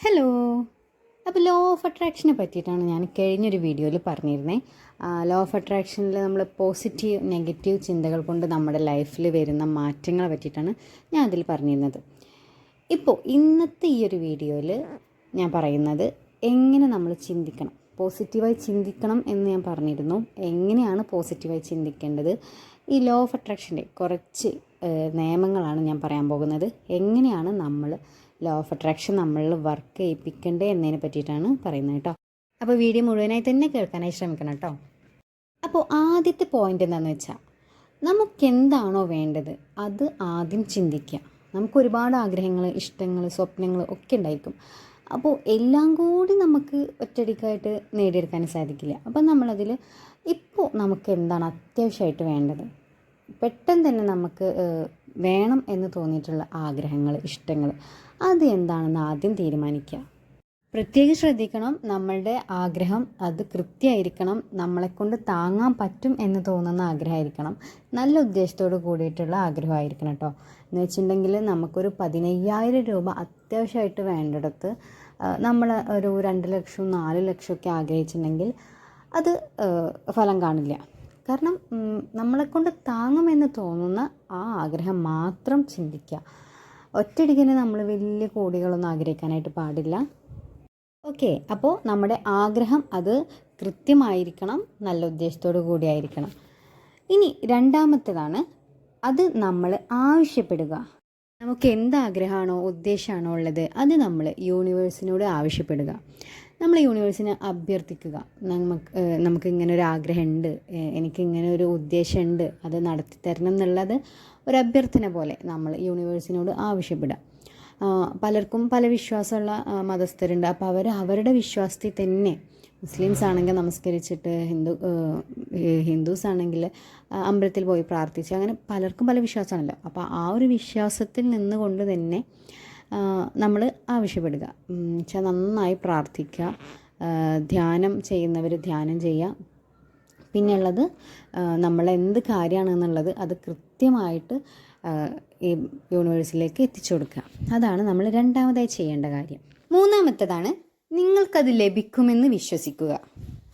Hello അപ്പോൾ law of അട്രാക്ഷനെ പറ്റിയിട്ടാണ് ഞാൻ കഴിഞ്ഞൊരു വീഡിയോയിൽ പറഞ്ഞിരുന്നത് ലോ ഓഫ് അട്രാക്ഷനിൽ നമ്മൾ പോസിറ്റീവ് നെഗറ്റീവ് ചിന്തകൾ കൊണ്ട് നമ്മുടെ ലൈഫിൽ വരുന്ന മാറ്റങ്ങളെ പറ്റിയിട്ടാണ് ഞാൻ അതിൽ പറഞ്ഞിരുന്നത്. ഇപ്പോൾ ഇന്നത്തെ ഈ ഒരു വീഡിയോയിൽ ഞാൻ പറയുന്നത് എങ്ങനെ നമ്മൾ ചിന്തിക്കണം? പോസിറ്റീവായി ചിന്തിക്കണം എന്ന് ഞാൻ പറഞ്ഞിരുന്നു. എങ്ങനെയാണ് പോസിറ്റീവായി ചിന്തിക്കേണ്ടത്? ഈ ലോ ഓഫ് അട്രാക്ഷന്റെ കുറച്ച് നിയമങ്ങളാണ് ഞാൻ പറയാൻ പോകുന്നത്. എങ്ങനെയാണ് നമ്മൾ ലോ ഓഫ് അട്രാക്ഷൻ നമ്മളിൽ വർക്ക് ചെയ്യിപ്പിക്കണ്ടേ എന്നതിനെ പറ്റിയിട്ടാണ് പറയുന്നത് കേട്ടോ. അപ്പോൾ വീഡിയോ മുഴുവനായി തന്നെ കേൾക്കാനായി ശ്രമിക്കണം കേട്ടോ. അപ്പോൾ ആദ്യത്തെ പോയിന്റ് എന്താണെന്ന് വെച്ചാൽ നമുക്കെന്താണോ വേണ്ടത് അത് ആദ്യം ചിന്തിക്കുക. നമുക്ക് ഒരുപാട് ആഗ്രഹങ്ങൾ ഇഷ്ടങ്ങൾ സ്വപ്നങ്ങൾ ഒക്കെ ഉണ്ടായിരിക്കും. അപ്പോൾ എല്ലാം കൂടി നമുക്ക് ഒറ്റയടിക്കായിട്ട് നേടിയെടുക്കാൻ സാധിക്കില്ല. അപ്പം നമ്മളതിൽ ഇപ്പോൾ നമുക്ക് എന്താണ് അത്യാവശ്യമായിട്ട് വേണ്ടത്? പെട്ടെന്ന് തന്നെ നമുക്ക് വേണം എന്ന് തോന്നിയിട്ടുള്ള ആഗ്രഹങ്ങൾ ഇഷ്ടങ്ങൾ അത് എന്താണെന്ന് ആദ്യം തീരുമാനിക്കുക. പ്രത്യേകം ശ്രദ്ധിക്കണം നമ്മളുടെ ആഗ്രഹം അത് കൃത്യമായിരിക്കണം നമ്മളെക്കൊണ്ട് താങ്ങാൻ പറ്റും എന്ന് തോന്നുന്ന ആഗ്രഹമായിരിക്കണം. നല്ല ഉദ്ദേശത്തോട് കൂടിയിട്ടുള്ള ആഗ്രഹമായിരിക്കണം കേട്ടോ. എന്ന് വെച്ചിട്ടുണ്ടെങ്കിൽ നമുക്കൊരു പതിനയ്യായിരം രൂപ അത്യാവശ്യമായിട്ട് വേണ്ടിടത്ത് നമ്മൾ ഒരു രണ്ട് ലക്ഷം നാല് ലക്ഷമൊക്കെ ആഗ്രഹിച്ചിട്ടുണ്ടെങ്കിൽ അത് ഫലം കാണില്ല. കാരണം നമ്മളെക്കൊണ്ട് താങ്ങുമെന്ന് തോന്നുന്ന ആ ആഗ്രഹം മാത്രം ചിന്തിക്കുക. ഒറ്റയടിക്കിന് നമ്മൾ വലിയ കോടികളൊന്നും ആഗ്രഹിക്കാനായിട്ട് പാടില്ല. ഓക്കെ അപ്പോൾ നമ്മുടെ ആഗ്രഹം അത് കൃത്യമായിരിക്കണം നല്ല ഉദ്ദേശത്തോടു കൂടിയായിരിക്കണം. ഇനി രണ്ടാമത്തേതാണ് അത് നമ്മൾ ആവശ്യപ്പെടുക. നമുക്ക് എന്ത് ആഗ്രഹമാണോ ഉദ്ദേശമാണോ ഉള്ളത് അത് നമ്മൾ യൂണിവേഴ്സിനോട് ആവശ്യപ്പെടുക. നമ്മൾ യൂണിവേഴ്സിനെ അഭ്യർത്ഥിക്കുക. നമുക്ക് നമുക്ക് ഇങ്ങനെ ഒരു ആഗ്രഹമുണ്ട് എനിക്ക് ഇങ്ങനെ ഒരു ഉദ്ദേശമുണ്ട് അത് നടത്തി തരണം എന്നുള്ളത് ഒരു അഭ്യർത്ഥന പോലെ നമ്മൾ യൂണിവേഴ്സിനോട് ആവശ്യപ്പെടുക. പലർക്കും പല വിശ്വാസമുള്ള മതസ്ഥരുണ്ട്. അപ്പോൾ അവർ അവരുടെ വിശ്വാസത്തിൽ തന്നെ മുസ്ലിംസ് ആണെങ്കിൽ നമസ്കരിച്ചിട്ട് ഹിന്ദു ഹിന്ദുസ് ആണെങ്കിൽ അമ്പലത്തിൽ പോയി പ്രാർത്ഥിച്ച് അങ്ങനെ പലർക്കും പല വിശ്വാസമാണല്ലോ. അപ്പോൾ ആ ഒരു വിശ്വാസത്തിൽ നിന്നുകൊണ്ട് തന്നെ നമ്മൾ ആവശ്യപ്പെടുക. വെച്ചാൽ നന്നായി പ്രാർത്ഥിക്കുക. ധ്യാനം ചെയ്യുന്നവർ ധ്യാനം ചെയ്യുക. പിന്നെയുള്ളത് നമ്മൾ എന്ത് കാര്യമാണ് എന്നുള്ളത് അത് കൃത്യമായിട്ട് ഈ യൂണിവേഴ്സിലേക്ക് എത്തിച്ചു കൊടുക്കുക. അതാണ് നമ്മൾ രണ്ടാമതായി ചെയ്യേണ്ട കാര്യം. മൂന്നാമത്തേതാണ് നിങ്ങൾക്കത് ലഭിക്കുമെന്ന് വിശ്വസിക്കുക.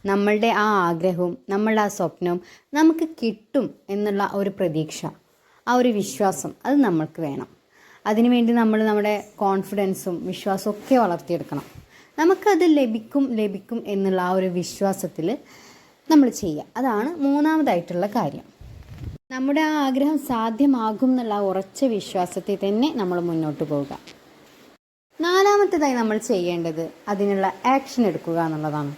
നമ്മളുടെ ആ ആഗ്രഹവും നമ്മളുടെ ആ സ്വപ്നവും നമുക്ക് കിട്ടും എന്നുള്ള ഒരു പ്രതീക്ഷ ആ ഒരു വിശ്വാസം അത് നമ്മൾക്ക് വേണം. അതിനുവേണ്ടി നമ്മൾ നമ്മുടെ കോൺഫിഡൻസും വിശ്വാസവും ഒക്കെ വളർത്തിയെടുക്കണം. നമുക്കത് ലഭിക്കും ലഭിക്കും എന്നുള്ള ആ ഒരു വിശ്വാസത്തിൽ നമ്മൾ ചെയ്യുക. അതാണ് മൂന്നാമതായിട്ടുള്ള കാര്യം. നമ്മുടെ ആ ആഗ്രഹം സാധ്യമാകും എന്നുള്ള ഉറച്ച വിശ്വാസത്തിൽ തന്നെ നമ്മൾ മുന്നോട്ട് പോവുക. നാലാമത്തേതായി നമ്മൾ ചെയ്യേണ്ടത് അതിനുള്ള ആക്ഷൻ എടുക്കുക എന്നുള്ളതാണ്.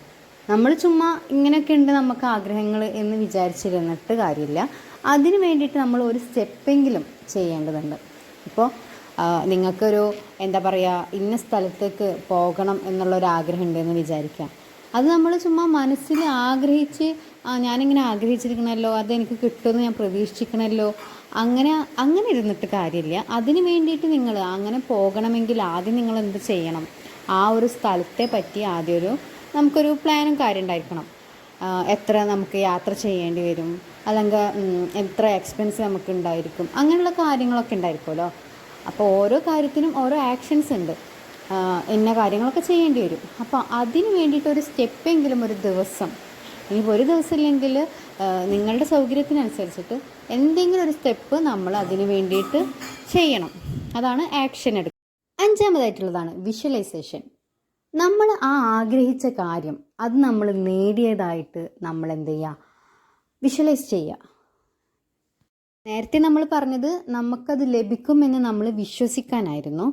നമ്മൾ ചുമ്മാ ഇങ്ങനെയൊക്കെ ഉണ്ട് നമുക്ക് ആഗ്രഹങ്ങൾ എന്ന് വിചാരിച്ചിരുന്നിട്ട് കാര്യമില്ല. അതിന് വേണ്ടിയിട്ട് നമ്മൾ ഒരു സ്റ്റെപ്പെങ്കിലും ചെയ്യേണ്ടതുണ്ട്. ഇപ്പോൾ നിങ്ങൾക്കൊരു എന്താ പറയുക ഇന്ന സ്ഥലത്തേക്ക് പോകണം എന്നുള്ളൊരു ആഗ്രഹം ഉണ്ടെന്ന് വിചാരിക്കാം. അത് നമ്മൾ ചുമ്മാ മനസ്സിൽ ആഗ്രഹിച്ച് ആ ഞാനിങ്ങനെ ആഗ്രഹിച്ചിരിക്കണമല്ലോ അതെനിക്ക് കിട്ടുമെന്ന് ഞാൻ പ്രതീക്ഷിക്കണമല്ലോ അങ്ങനെ അങ്ങനെ ഇരുന്നിട്ട് കാര്യമില്ല. അതിന് വേണ്ടിയിട്ട് നിങ്ങൾ അങ്ങനെ പോകണമെങ്കിൽ ആദ്യം നിങ്ങൾ എന്ത് ചെയ്യണം? ആ ഒരു സ്ഥലത്തെ പറ്റി ആദ്യം ഒരു നമുക്കൊരു പ്ലാനും കാര്യം ഉണ്ടായിരിക്കണം. എത്ര നമുക്ക് യാത്ര ചെയ്യേണ്ടി വരും? അല്ലെങ്കിൽ എത്ര എക്സ്പെൻസ് നമുക്ക് ഉണ്ടായിരിക്കും? അങ്ങനെയുള്ള കാര്യങ്ങളൊക്കെ ഉണ്ടായിരിക്കുമല്ലോ. അപ്പോൾ ഓരോ കാര്യത്തിനും ഓരോ ആക്ഷൻസ് ഉണ്ട്. ഇന്ന കാര്യങ്ങളൊക്കെ ചെയ്യേണ്ടി വരും. അപ്പോൾ അതിന് വേണ്ടിയിട്ട് ഒരു സ്റ്റെപ്പെങ്കിലും ഒരു ദിവസം ഇനിയിപ്പോൾ ഒരു ദിവസം ഇല്ലെങ്കിൽ നിങ്ങളുടെ സൗകര്യത്തിനനുസരിച്ചിട്ട് എന്തെങ്കിലും ഒരു സ്റ്റെപ്പ് നമ്മൾ അതിന് വേണ്ടിയിട്ട് ചെയ്യണം. അതാണ് ആക്ഷൻ എടുക്കുക അഞ്ചാമതായിട്ടുള്ളതാണ് വിഷ്വലൈസേഷൻ. നമ്മൾ ആ ആഗ്രഹിച്ച കാര്യം അത് നമ്മൾ നേടിയതായിട്ട് നമ്മൾ എന്ത് ചെയ്യുക വിഷ്വലൈസ് ചെയ്യുക നേരത്തെ നമ്മൾ പറഞ്ഞത് നമുക്കത് ലഭിക്കുമെന്ന് നമ്മൾ വിശ്വസിക്കാനായിരുന്നു.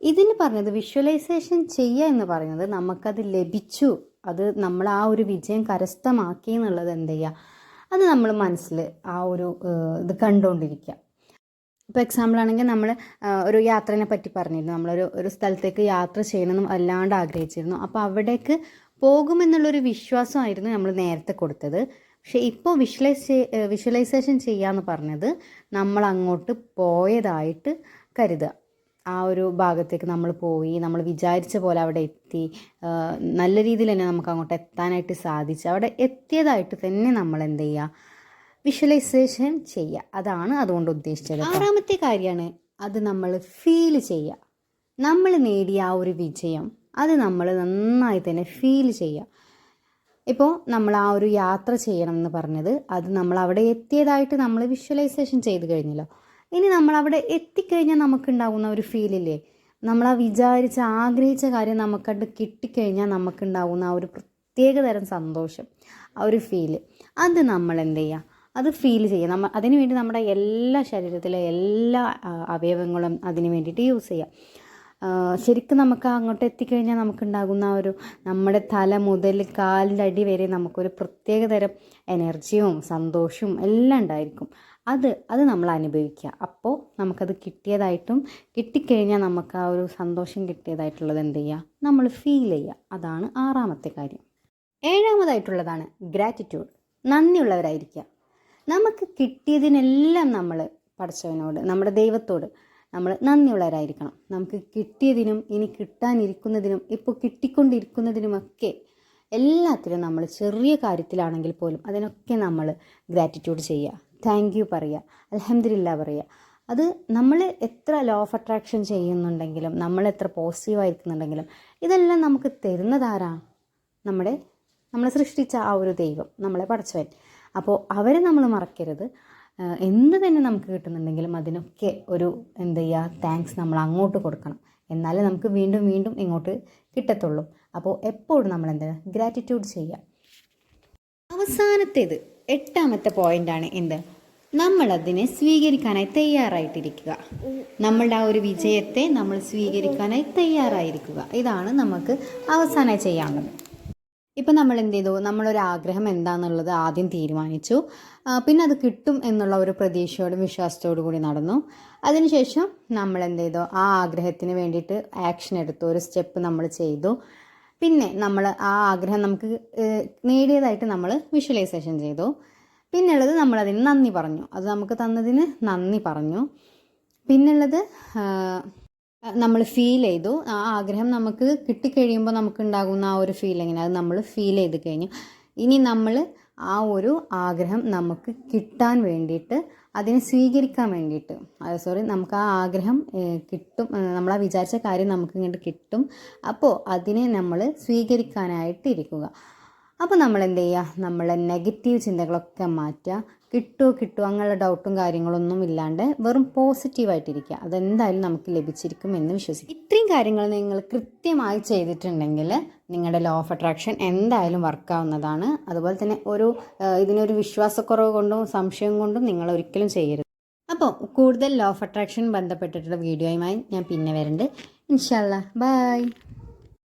ഇതിന് പറഞ്ഞത് വിഷ്വലൈസേഷൻ ചെയ്യുക എന്ന് പറയുന്നത് നമുക്കത് ലഭിച്ചു. അത് നമ്മൾ ആ ഒരു വിജയം കരസ്ഥമാക്കി എന്നുള്ളത് എന്ത് ചെയ്യുക? അത് നമ്മൾ മനസ്സിൽ ആ ഒരു ഇത് കണ്ടുകൊണ്ടിരിക്കുക. ഇപ്പോൾ എക്സാമ്പിൾ ആണെങ്കിൽ നമ്മൾ ഒരു യാത്രനെ പറ്റി പറഞ്ഞിരുന്നു. നമ്മളൊരു ഒരു സ്ഥലത്തേക്ക് യാത്ര ചെയ്യണമെന്നും അല്ലാണ്ട് ആഗ്രഹിച്ചിരുന്നു. അപ്പോൾ അവിടേക്ക് പോകുമെന്നുള്ളൊരു വിശ്വാസമായിരുന്നു നമ്മൾ നേരത്തെ കൊടുത്തത്. പക്ഷേ ഇപ്പോൾ വിഷ്വലൈസ് വിഷ്വലൈസേഷൻ ചെയ്യാന്ന് പറഞ്ഞത് നമ്മൾ അങ്ങോട്ട് പോയതായിട്ട് കരുതുക. ആ ഒരു ഭാഗത്തേക്ക് നമ്മൾ പോയി നമ്മൾ വിചാരിച്ച പോലെ അവിടെ എത്തി. നല്ല രീതിയിൽ തന്നെ നമുക്ക് അങ്ങോട്ട് എത്താനായിട്ട് സാധിച്ചു. അവിടെ എത്തിയതായിട്ട് തന്നെ നമ്മൾ എന്ത് ചെയ്യുക? വിഷ്വലൈസേഷൻ ചെയ്യുക. അതാണ് അതുകൊണ്ട് ഉദ്ദേശിച്ചത് ആറാമത്തെ കാര്യമാണ് അത് നമ്മൾ ഫീൽ ചെയ്യുക. നമ്മൾ നേടിയ ആ ഒരു വിജയം അത് നമ്മൾ നന്നായി തന്നെ ഫീൽ ചെയ്യുക. ഇപ്പോൾ നമ്മൾ ആ ഒരു യാത്ര ചെയ്യണം എന്ന് പറഞ്ഞത് അത് നമ്മൾ അവിടെ എത്തിയതായിട്ട് നമ്മൾ വിഷ്വലൈസേഷൻ ചെയ്ത് കഴിഞ്ഞല്ലോ. ഇനി നമ്മൾ അവിടെ എത്തിക്കഴിഞ്ഞാൽ നമുക്കുണ്ടാകുന്ന ഒരു ഫീലില്ലേ നമ്മൾ ആ വിചാരിച്ച ആഗ്രഹിച്ച കാര്യം നമുക്കത് കിട്ടിക്കഴിഞ്ഞാൽ നമുക്കുണ്ടാകുന്ന ആ ഒരു പ്രത്യേക തരം സന്തോഷം ആ ഒരു ഫീൽ അത് നമ്മൾ എന്ത് ചെയ്യുക അത് ഫീൽ ചെയ്യുക നമ്മൾ അതിനു വേണ്ടി നമ്മുടെ എല്ലാ ശരീരത്തിലെ എല്ലാ അവയവങ്ങളും അതിനു വേണ്ടിയിട്ട് യൂസ് ചെയ്യുക ശരിക്കും നമുക്ക് അങ്ങോട്ട് എത്തിക്കഴിഞ്ഞാൽ നമുക്കുണ്ടാകുന്ന ഒരു നമ്മുടെ തല മുതൽ കാലിന്റെ അടി വരെ നമുക്കൊരു പ്രത്യേക തരം എനർജിയും സന്തോഷവും എല്ലാം ഉണ്ടായിരിക്കും. അത് അത് നമ്മൾ അനുഭവിക്കുക. അപ്പോൾ നമുക്കത് കിട്ടിയതായിട്ടും കിട്ടിക്കഴിഞ്ഞാൽ നമുക്ക് ആ ഒരു സന്തോഷം കിട്ടിയതായിട്ടുള്ളത് എന്ത് ചെയ്യുക? നമ്മൾ ഫീൽ ചെയ്യുക. അതാണ് ആറാമത്തെ കാര്യം. ഏഴാമതായിട്ടുള്ളതാണ് ഗ്രാറ്റിറ്റ്യൂഡ് നന്ദിയുള്ളവരായിരിക്കുക. നമുക്ക് കിട്ടിയതിനെല്ലാം നമ്മൾ പഠിച്ചവനോട് നമ്മുടെ ദൈവത്തോട് നമ്മൾ നന്ദിയുള്ളവരായിരിക്കണം. നമുക്ക് കിട്ടിയതിനും ഇനി കിട്ടാനിരിക്കുന്നതിനും ഇപ്പോൾ കിട്ടിക്കൊണ്ടിരിക്കുന്നതിനുമൊക്കെ എല്ലാത്തിനും നമ്മൾ ചെറിയ കാര്യത്തിലാണെങ്കിൽ പോലും അതിനൊക്കെ നമ്മൾ ഗ്രാറ്റിറ്റ്യൂഡ് ചെയ്യുക. താങ്ക് യു പറയുക അലഹമില്ല പറയുക അത് നമ്മൾ എത്ര ലോ ഓഫ് അട്രാക്ഷൻ ചെയ്യുന്നുണ്ടെങ്കിലും നമ്മൾ എത്ര പോസിറ്റീവ് ആയിരിക്കുന്നുണ്ടെങ്കിലും ഇതെല്ലാം നമുക്ക് തരുന്നതാരാ നമ്മുടെ നമ്മൾ സൃഷ്ടിച്ച ആ ഒരു ദൈവം നമ്മളെ പഠിച്ചവൻ അപ്പോൾ അവരെ നമ്മൾ മറക്കരുത്. എന്ത് തന്നെ നമുക്ക് കിട്ടുന്നുണ്ടെങ്കിലും അതിനൊക്കെ ഒരു എന്ത് ചെയ്യുക? താങ്ക്സ് നമ്മൾ അങ്ങോട്ട് കൊടുക്കണം. എന്നാലേ നമുക്ക് വീണ്ടും വീണ്ടും ഇങ്ങോട്ട് കിട്ടത്തുള്ളൂ. അപ്പോൾ എപ്പോഴും നമ്മൾ എന്താ ഗ്രാറ്റിറ്റ്യൂഡ് ചെയ്യുക. അവസാനത്തേത്. എട്ടാമത്തെ പോയിന്റാണ് എന്ത്? നമ്മൾ അതിനെ സ്വീകരിക്കാനായി തയ്യാറായിട്ടിരിക്കുക. നമ്മളുടെ ആ ഒരു വിജയത്തെ നമ്മൾ സ്വീകരിക്കാനായി തയ്യാറായിരിക്കുക. ഇതാണ് നമുക്ക് അവസാനം ചെയ്യാനുള്ളത് ഇപ്പം നമ്മൾ എന്ത് ചെയ്തു? നമ്മളൊരു ആഗ്രഹം എന്താണെന്നുള്ളത് ആദ്യം തീരുമാനിച്ചു. പിന്നെ അത് കിട്ടും എന്നുള്ള ഒരു പ്രതീക്ഷയോടും വിശ്വാസത്തോടു കൂടി നടന്നു. അതിനുശേഷം നമ്മൾ എന്ത് ചെയ്തു? ആ ആഗ്രഹത്തിന് വേണ്ടിയിട്ട് ആക്ഷൻ എടുത്തു. ഒരു സ്റ്റെപ്പ് നമ്മൾ ചെയ്തു. പിന്നെ നമ്മൾ ആ ആഗ്രഹം നമുക്ക് നേടിയതായിട്ട് നമ്മൾ വിഷ്വലൈസേഷൻ ചെയ്തു. പിന്നുള്ളത് നമ്മളതിന് നന്ദി പറഞ്ഞു. അത് നമുക്ക് തന്നതിന് നന്ദി പറഞ്ഞു. പിന്നുള്ളത് നമ്മൾ ഫീൽ ചെയ്തു. ആ ആഗ്രഹം നമുക്ക് കിട്ടിക്കഴിയുമ്പോൾ നമുക്ക് ഉണ്ടാകുന്ന ആ ഒരു ഫീലിങ്ങിന് അത് നമ്മൾ ഫീൽ ചെയ്ത് കഴിഞ്ഞു. ഇനി നമ്മൾ ആ ഒരു ആഗ്രഹം നമുക്ക് കിട്ടാൻ വേണ്ടിയിട്ട് അതിനെ സ്വീകരിക്കാൻ വേണ്ടിയിട്ട്. സോറി നമുക്ക് ആ ആഗ്രഹം കിട്ടും നമ്മൾ ആ വിചാരിച്ച കാര്യം നമുക്ക് ഇങ്ങോട്ട് കിട്ടും. അപ്പോൾ അതിനെ നമ്മൾ സ്വീകരിക്കാനായിട്ട് ഇരിക്കുക. അപ്പോൾ നമ്മൾ എന്ത് ചെയ്യുക നമ്മളെ നെഗറ്റീവ് ചിന്തകളൊക്കെ മാറ്റുക കിട്ടുമോ കിട്ടുമോ അങ്ങനെയുള്ള ഡൗട്ടും കാര്യങ്ങളൊന്നും ഇല്ലാണ്ട് വെറും പോസിറ്റീവായിട്ടിരിക്കുക അതെന്തായാലും നമുക്ക് ലഭിച്ചിരിക്കും എന്ന് വിശ്വസിക്കും. ഇത്രയും കാര്യങ്ങൾ നിങ്ങൾ കൃത്യമായി ചെയ്തിട്ടുണ്ടെങ്കിൽ നിങ്ങളുടെ ലോ ഓഫ് അട്രാക്ഷൻ എന്തായാലും വർക്കാവുന്നതാണ് അതുപോലെ തന്നെ ഒരു ഇതിനൊരു വിശ്വാസക്കുറവ് കൊണ്ടും സംശയം കൊണ്ടും നിങ്ങൾ ഒരിക്കലും ചെയ്യരുത്. അപ്പോൾ കൂടുതൽ ലോ ഓഫ് അട്രാക്ഷൻ ബന്ധപ്പെട്ടിട്ടുള്ള വീഡിയോയുമായി ഞാൻ പിന്നെ വരുന്നുണ്ട് ഇൻഷാല്ല ബൈ